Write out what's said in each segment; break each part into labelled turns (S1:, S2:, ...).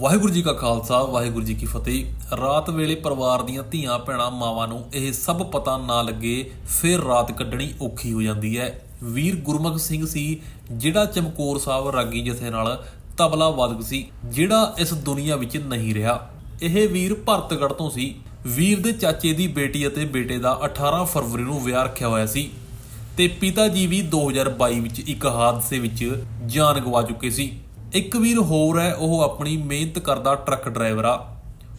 S1: ਵਾਹਿਗੁਰੂ ਜੀ ਕਾ ਖਾਲਸਾ, ਵਾਹਿਗੁਰੂ ਜੀ ਕੀ ਫਤਿਹ। ਰਾਤ ਵੇਲੇ ਪਰਿਵਾਰ ਦੀਆਂ ਧੀਆਂ ਭੈਣਾਂ ਮਾਵਾਂ ਨੂੰ ਇਹ ਸਭ ਪਤਾ ਨਾ ਲੱਗੇ, ਫਿਰ ਰਾਤ ਕੱਢਣੀ ਔਖੀ ਹੋ ਜਾਂਦੀ ਹੈ। ਵੀਰ ਗੁਰਮੁਖ ਸਿੰਘ ਸੀ, ਜਿਹੜਾ ਚਮਕੌਰ ਸਾਹਿਬ ਰਾਗੀ ਜਥੇ ਨਾਲ ਤਬਲਾ ਵਾਦਕ ਸੀ, ਜਿਹੜਾ ਇਸ ਦੁਨੀਆ ਵਿੱਚ ਨਹੀਂ ਰਿਹਾ। ਇਹ ਵੀਰ ਭਰਤਗੜ੍ਹ ਤੋਂ ਸੀ। ਵੀਰ ਦੇ ਚਾਚੇ ਦੀ ਬੇਟੀ ਅਤੇ ਬੇਟੇ ਦਾ 18 ਫਰਵਰੀ ਨੂੰ ਵਿਆਹ ਰੱਖਿਆ ਹੋਇਆ ਸੀ। ਤੇ ਪਿਤਾ ਜੀ ਵੀ 2022 ਵਿੱਚ ਇੱਕ ਹਾਦਸੇ ਵਿੱਚ ਜਾਨ ਗਵਾ ਚੁੱਕੇ ਸੀ। ਇੱਕ ਵੀਰ ਹੋਰ ਹੈ, ਉਹ ਆਪਣੀ ਮਿਹਨਤ ਕਰਦਾ ਟਰੱਕ ਡਰਾਈਵਰ ਆ।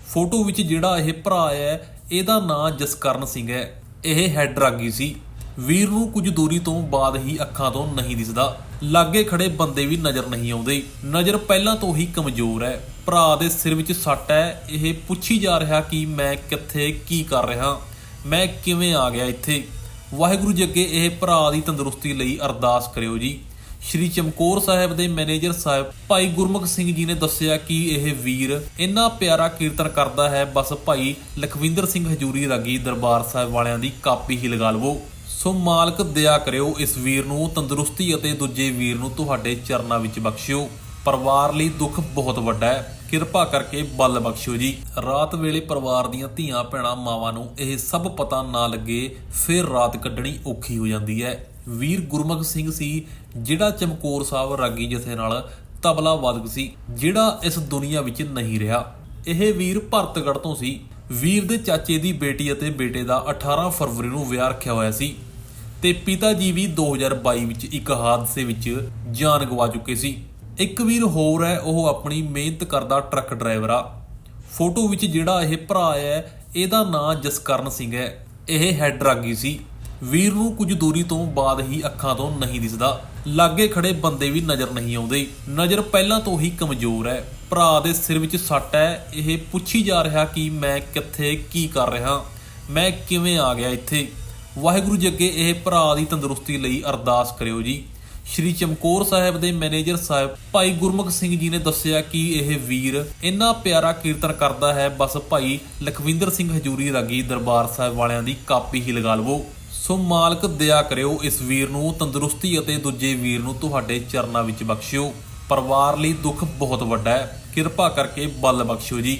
S1: ਫੋਟੋ ਵਿੱਚ ਜਿਹੜਾ ਇਹ ਭਰਾ ਹੈ, ਇਹਦਾ ਨਾਂ ਜਸਕਰਨ ਸਿੰਘ ਹੈ। ਇਹ ਹੈਡ ਰਾਗੀ ਸੀ। ਵੀਰ ਨੂੰ ਕੁਝ ਦੂਰੀ ਤੋਂ ਬਾਅਦ ਹੀ ਅੱਖਾਂ ਤੋਂ ਨਹੀਂ ਦਿਸਦਾ। ਲਾਗੇ ਖੜੇ ਬੰਦੇ ਵੀ ਨਜ਼ਰ ਨਹੀਂ ਆਉਂਦੇ। ਨਜ਼ਰ ਪਹਿਲਾਂ ਤੋਂ ਹੀ ਕਮਜ਼ੋਰ ਹੈ। ਭਰਾ ਦੇ ਸਿਰ ਵਿੱਚ ਸੱਟ ਹੈ। ਇਹ ਪੁੱਛੀ ਜਾ ਰਿਹਾ ਕਿ ਮੈਂ ਕਿੱਥੇ, ਕੀ ਕਰ ਰਿਹਾ? ਮੈਂ ਕਿਵੇਂ ਆ ਗਿਆ ਇੱਥੇ? ਵਾਹਿਗੁਰੂ ਜੀ ਅੱਗੇ ਇਹ ਭਰਾ ਦੀ ਤੰਦਰੁਸਤੀ ਲਈ ਅਰਦਾਸ ਕਰਿਓ ਜੀ। ਸ਼੍ਰੀ ਚਮਕੌਰ ਸਾਹਿਬ ਦੇ ਮੈਨੇਜਰ ਸਾਹਿਬ ਭਾਈ ਗੁਰਮੁਖ ਸਿੰਘ ਜੀ ਨੇ ਦੱਸਿਆ ਕਿ ਇਹ ਵੀਰ ਇੰਨਾ ਪਿਆਰਾ ਕੀਰਤਨ ਕਰਦਾ ਹੈ, ਬਸ ਭਾਈ ਲਖਵਿੰਦਰ ਸਿੰਘ ਹਜੂਰੀ ਰਾਗੀ ਦਰਬਾਰ ਸਾਹਿਬ ਵਾਲਿਆਂ ਦੀ ਕਾਪੀ ਹੀ ਲਗਾ ਲਵੋ। ਸੋ ਮਾਲਕ ਦਇਆ ਕਰਿਓ ਇਸ ਵੀਰ ਨੂੰ, ਤੰਦਰੁਸਤੀ ਅਤੇ ਦੂਜੇ ਵੀਰ ਨੂੰ ਤੁਹਾਡੇ ਚਰਨਾਂ ਵਿੱਚ ਬਖਸ਼ਿਓ। ਪਰਿਵਾਰ ਲਈ ਦੁੱਖ ਬਹੁਤ ਵੱਡਾ ਹੈ, ਕਿਰਪਾ ਕਰਕੇ ਬਲ ਬਖਸ਼ਿਓ ਜੀ। ਰਾਤ ਵੇਲੇ ਪਰਿਵਾਰ ਦੀਆਂ ਧੀਆਂ ਭੈਣਾਂ ਮਾਵਾਂ ਨੂੰ ਇਹ ਸਭ ਪਤਾ ਨਾ ਲੱਗੇ, ਫਿਰ ਰਾਤ ਕੱਢਣੀ ਔਖੀ ਹੋ ਜਾਂਦੀ ਹੈ। ਵੀਰ ਗੁਰਮੁਖ ਸਿੰਘ ਸੀ, ਜਿਹੜਾ ਚਮਕੌਰ ਸਾਹਿਬ ਰਾਗੀ ਜਥੇ ਨਾਲ ਤਬਲਾ ਵਾਦਕ ਸੀ, ਜਿਹੜਾ ਇਸ ਦੁਨੀਆ ਵਿੱਚ ਨਹੀਂ ਰਿਹਾ। ਇਹ ਵੀਰ ਭਰਤਗੜ੍ਹ ਤੋਂ ਸੀ। ਵੀਰ ਦੇ ਚਾਚੇ ਦੀ ਬੇਟੀ ਅਤੇ ਬੇਟੇ ਦਾ 18 ਫਰਵਰੀ ਨੂੰ ਵਿਆਹ ਰੱਖਿਆ ਹੋਇਆ ਸੀ ਤੇ ਪਿਤਾ ਜੀ ਵੀ 2022 ਵਿੱਚ ਇੱਕ ਹਾਦਸੇ ਵਿੱਚ ਜਾਨ ਗਵਾ ਚੁੱਕੇ ਸੀ। ਇੱਕ ਵੀਰ ਹੋਰ ਹੈ, ਉਹ ਆਪਣੀ ਮਿਹਨਤ ਕਰਦਾ ਟਰੱਕ ਡਰਾਈਵਰ ਆ। ਫੋਟੋ ਵਿੱਚ ਜਿਹੜਾ ਇਹ ਭਰਾ ਹੈ, ਇਹਦਾ ਨਾਂ ਜਸਕਰਨ ਸਿੰਘ ਹੈ। ਇਹ ਹੈਡ ਰਾਗੀ ਸੀ। ਵੀਰ ਨੂੰ ਕੁਝ ਦੂਰੀ ਤੋਂ ਬਾਅਦ ਹੀ ਅੱਖਾਂ ਤੋਂ ਨਹੀਂ ਦਿਸਦਾ। ਲਾਗੇ ਖੜੇ ਬੰਦੇ ਵੀ ਨਜ਼ਰ ਨਹੀਂ ਆਉਂਦੇ। ਨਜ਼ਰ ਪਹਿਲਾਂ ਤੋਂ ਹੀ ਕਮਜ਼ੋਰ ਹੈ। ਭਰਾ ਦੇ ਸਿਰ ਵਿੱਚ ਸੱਟ ਹੈ। ਇਹ ਪੁੱਛੀ ਜਾ ਰਿਹਾ ਕਿ ਮੈਂ ਕਿੱਥੇ, ਕੀ ਕਰ ਰਿਹਾ? ਮੈਂ ਕਿਵੇਂ ਆ ਗਿਆ ਇੱਥੇ? ਵਾਹਿਗੁਰੂ ਜੀ ਅੱਗੇ ਇਹ ਭਰਾ ਦੀ ਤੰਦਰੁਸਤੀ ਲਈ ਅਰਦਾਸ ਕਰਿਓ ਜੀ। ਸ਼੍ਰੀ ਚਮਕੌਰ ਸਾਹਿਬ ਦੇ ਮੈਨੇਜਰ ਸਾਹਿਬ ਭਾਈ ਗੁਰਮੁਖ ਸਿੰਘ ਜੀ ਨੇ ਦੱਸਿਆ ਕਿ ਇਹ ਵੀਰ ਇੰਨਾ ਪਿਆਰਾ ਕੀਰਤਨ ਕਰਦਾ ਹੈ। ਬਸ ਭਾਈ ਲਖਵਿੰਦਰ ਸਿੰਘ ਹਜੂਰੀ ਰਾਗੀ ਦਰਬਾਰ ਸਾਹਿਬ ਵਾਲਿਆਂ ਦੀ ਕਾਪੀ ਹੀ ਲਗਾ ਲਵੋ। ਸੋ ਮਾਲਕ ਦਇਆ ਕਰਿਓ ਇਸ ਵੀਰ ਨੂੰ, ਤੰਦਰੁਸਤੀ ਅਤੇ ਦੂਜੇ ਵੀਰ ਨੂੰ ਤੁਹਾਡੇ ਚਰਨਾਂ ਵਿੱਚ ਬਖਸ਼ਿਓ। ਪਰਿਵਾਰ ਲਈ ਦੁੱਖ ਬਹੁਤ ਵੱਡਾ ਹੈ। ਕਿਰਪਾ ਕਰਕੇ ਬਲ ਬਖਸ਼ਿਓ ਜੀ।